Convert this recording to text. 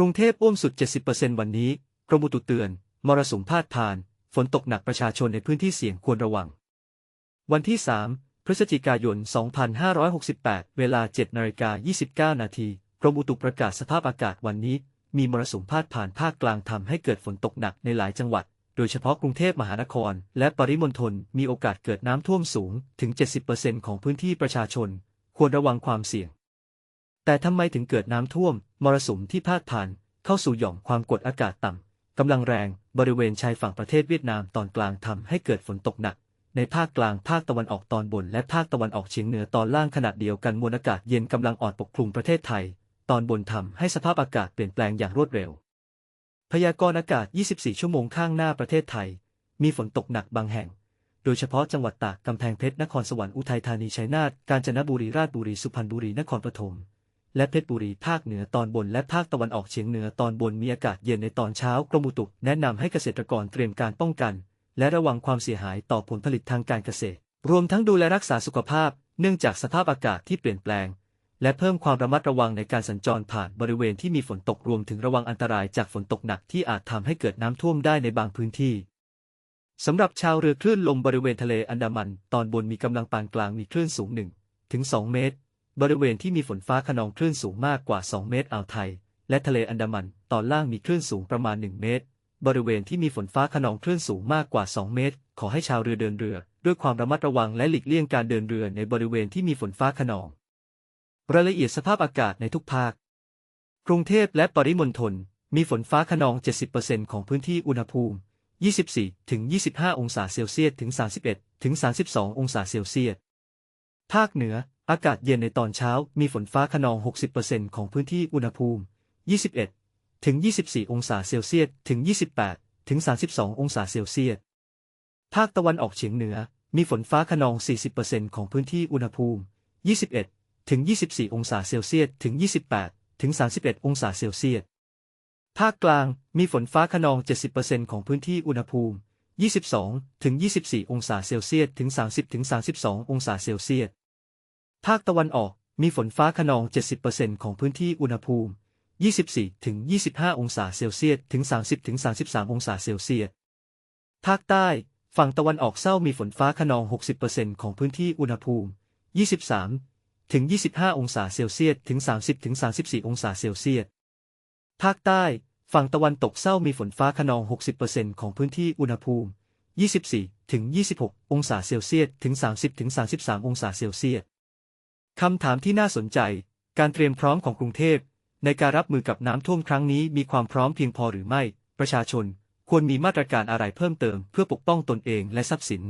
รุงเทพอ้วมสุด 70%วันนี้ กรมอุตุเตือน มรสุมพาดผ่าน ฝนตกหนักประชาชนในพื้นที่เสี่ยงควรระวัง วันที่ 3 พฤศจิกายน 2568 เวลา 7นาฬิกา29 นาที กรมอุตุประกาศสภาพอากาศวันนี้ มีมรสุมพาดผ่านภาคกลางทำให้เกิดฝนตกหนักในหลายจังหวัด โดยเฉพาะกรุงเทพมหานคร และปริมณฑล มีโอกาสเกิดน้ำท่วมสูงถึง 70%ของพื้นที่ประชาชน ควรระวังความเสี่ยง แต่ทำไมถึงเกิดน้ำท่วม มรสุมที่พาดผ่านเข้าสู่หย่อมความกดอากาศต่ำกำลังแรงบริเวณชายฝั่งประเทศเวียดนามตอนกลางทำให้เกิดฝนตกหนัก ในภาคกลางภาคตะวันออกตอนบน และภาคตะวันออกเฉียงเหนือตอนล่างขณะเดียวกันมวลอากาศเย็นกำลังอ่อนปกคลุมประเทศไทย ตอนบนทำให้สภาพอากาศเปลี่ยนแปลงอย่างรวดเร็ว พยากรณ์อากาศ 24 ชั่วโมงข้างหน้าประเทศไทย มีฝนตกหนักบางแห่ง โดยเฉพาะจังหวัดตากกำแพงเพชรนครสวรรค์อุทัยธานีชัยนาทกาญจนบุรีราชบุรีสุพรรณบุรีนครปฐม และเพชรบุรีภาคเหนือตอนบนและภาคตะวันออกเฉียงเหนือตอนบนมีอากาศเย็นในตอนเช้ากรมอุตุแนะนำให้เกษตรกรเตรียมการป้องกัน และระวังความเสียหายต่อผลผลิตทางการเกษตร รวมทั้งดูแลรักษาสุขภาพ เนื่องจากสภาพอากาศที่เปลี่ยนแปลง และเพิ่มความระมัดระวังในการสัญจรผ่านบริเวณที่มีฝนตกรวมถึงระวังอันตรายจากฝนตกหนักที่อาจทำให้เกิดน้ำท่วมได้ในบางพื้นที่สำหรับชาวเรือคลื่นลมบริเวณทะเลอันดามัน ตอนบนมีกำลังปานกลางมีคลื่นสูง1ถึง2เมตร บริเวณที่มีฝนฟ้าขนองคลื่นสูงมากกว่า 2 เมตรอ่าวไทย และทะเลอันดามัน ตอนล่างมีคลื่นสูงประมาณ 1 เมตร บริเวณที่มีฝนฟ้าขนองคลื่นสูงมากกว่า 2 เมตร ขอให้ชาวเรือเดินเรือ ด้วยความระมัดระวังและหลีกเลี่ยงการเดินเรือในบริเวณที่มีฝนฟ้าขนอง รายละเอียดสภาพอากาศในทุกภาค กรุงเทพและปริมณฑลมีฝนฟ้าขนอง 70%ของพื้นที่อุณหภูมิ 24-25 องศาเซลเซียส ถึง 31-32 องศาเซลเซียส ภาคเหนือ อากาศเย็นในตอนเช้ามีฝนฟ้าขนอง 60%ของพื้นที่อุณหภูมิ 21 ถึง 24 องศาเซลเซียส ถึง 28 ถึง 32 องศาเซลเซียส ภาคตะวันออกเฉียงเหนือ มีฝนฟ้าขนอง 40%ของพื้นที่อุณหภูมิ 21 ถึง 24 องศาเซลเซียส ถึง 28 ถึง 31 องศาเซลเซียส ภาคกลาง มีฝนฟ้าขนอง 70%ของพื้นที่อุณหภูมิ 22 ถึง 24 องศาเซลเซียส ถึง 30 ถึง 32 องศาเซลเซียส ภาคตะวันออกมีฝนฟ้าขนอง 70%ของพื้นที่อุณหภูมิ 24-25 องศาเซลเซียส ถึง 30-33 องศาเซลเซียส ภาคใต้ ฝั่งตะวันออกเศร้ามีฝนฟ้าขนอง 60%ของพื้นที่อุณหภูมิ 23-25 องศาเซลเซียส ถึง 30-34 องศาเซลเซียส ภาคใต้ ฝั่งตะวันตกเศร้ามีฝนฟ้าขนอง 60%ของพื้นที่อุณหภูมิ 24-26 องศาเซลเซียส ถึง 30-33 องศาเซลเซียส คำถามที่น่าสนใจ การเตรียมพร้อมของกรุงเทพ ในการรับมือกับน้ำท่วมครั้งนี้มีความพร้อมเพียงพอหรือไม่ ประชาชน ควรมีมาตรการอะไรเพิ่มเติมเพื่อปกป้องตนเองและทรัพย์สิน